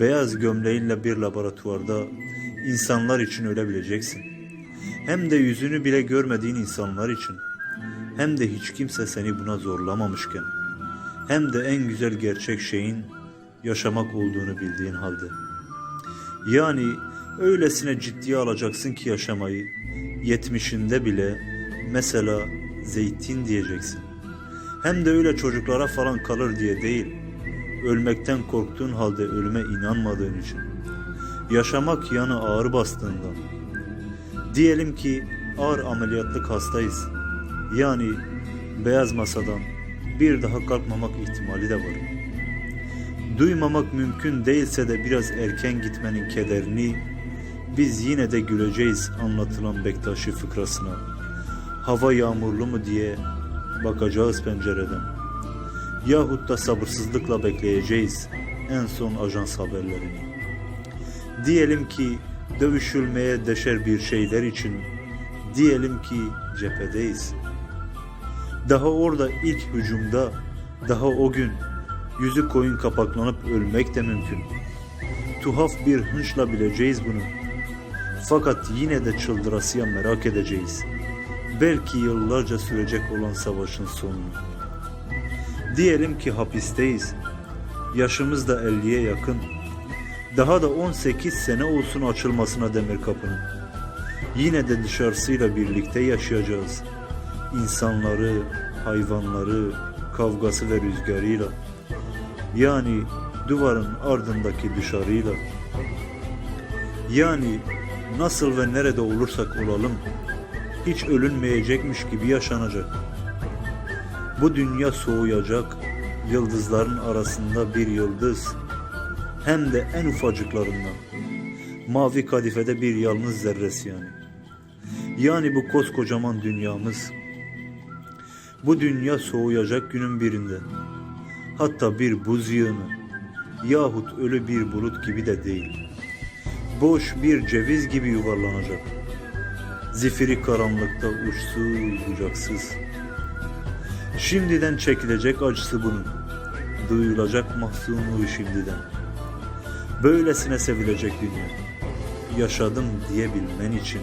beyaz gömleğinle bir laboratuvarda insanlar için ölebileceksin. Hem de yüzünü bile görmediğin insanlar için. Hem de hiç kimse seni buna zorlamamışken. Hem de en güzel gerçek şeyin yaşamak olduğunu bildiğin halde. Yani öylesine ciddiye alacaksın ki yaşamayı, yetmişinde bile mesela zeytin diyeceksin. Hem de öyle çocuklara falan kalır diye değil, ölmekten korktuğun halde ölüme inanmadığın için. Yaşamak yanı ağır bastığından. Diyelim ki ağır ameliyatlık hastayız. Yani beyaz masadan bir daha kalkmamak ihtimali de var. Duymamak mümkün değilse de biraz erken gitmenin kederini biz yine de güleceğiz anlatılan Bektaşi fıkrasına. Hava yağmurlu mu diye bakacağız pencereden. Yahut da sabırsızlıkla bekleyeceğiz en son ajans haberlerini. Diyelim ki dövüşülmeye deşer bir şeyler için diyelim ki cephedeyiz. Daha orada ilk hücumda daha o gün yüzü koyun kapaklanıp ölmek de mümkün. Tuhaf bir hınçla bileceğiz bunu. Fakat yine de çıldırasıya merak edeceğiz. Belki yıllarca sürecek olan savaşın sonunu. Diyelim ki hapisteyiz. Yaşımız da 50'ye yakın. Daha da 18 sene olsun açılmasına demir kapının. Yine de dışarısıyla birlikte yaşayacağız. İnsanları, hayvanları, kavgası ve rüzgarıyla. Yani duvarın ardındaki dışarıyla. Yani nasıl ve nerede olursak olalım hiç ölünmeyecekmiş gibi yaşanacak. Bu dünya soğuyacak, yıldızların arasında bir yıldız, hem de en ufacıklarından. Mavi kadifede bir yalnız zerresi yani. Yani bu koskocaman dünyamız. Bu dünya soğuyacak günün birinde. Hatta bir buz yığını yahut ölü bir bulut gibi de değil. Boş bir ceviz gibi yuvarlanacak. Zifiri karanlıkta uçsuz bucaksız. Şimdiden çekilecek acısı bunun. Duyulacak mahzunluğu şimdiden. Böylesine sevilecek dünya. Yaşadım diyebilmen için.